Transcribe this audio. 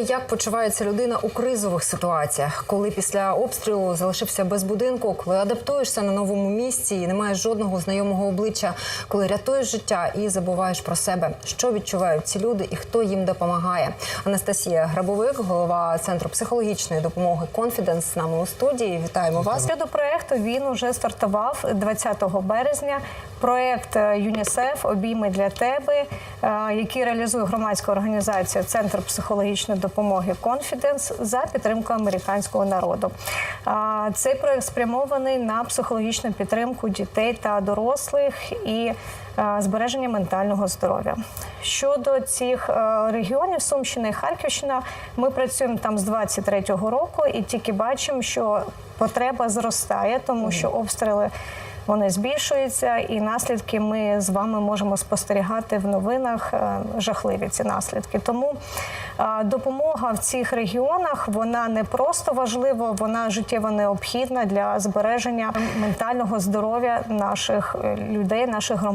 Як почувається людина у кризових ситуаціях, коли після обстрілу залишився без будинку, коли адаптуєшся на новому місці і не маєш жодного знайомого обличчя, коли рятуєш життя і забуваєш про себе, що відчувають ці люди і хто їм допомагає? Анастасія Грабовик, голова центру психологічної допомоги Confidence, з нами у студії. Вітаємо вас. Щодо проекту він уже стартував 20 березня. Проект е, ЮНІСЕФ Обійми для тебе, е, який реалізує громадська організація Центр психологічної допомоги Confidence за підтримку американського народу. Цей проект спрямований на психологічну підтримку дітей та дорослих і збереження ментального здоров'я. Щодо цих е, регіонів Сумщина і Харківщина, ми працюємо там з 23-го року і тільки бачимо, що потреба зростає, тому що обстріли. Вони збільшуються, і наслідки ми з вами можемо спостерігати в новинах. е, Жахливі ці наслідки. Тому е, допомога в цих регіонах вона не просто важлива, вона життєво необхідна для збереження ментального здоров'я наших е, людей, наших громадян.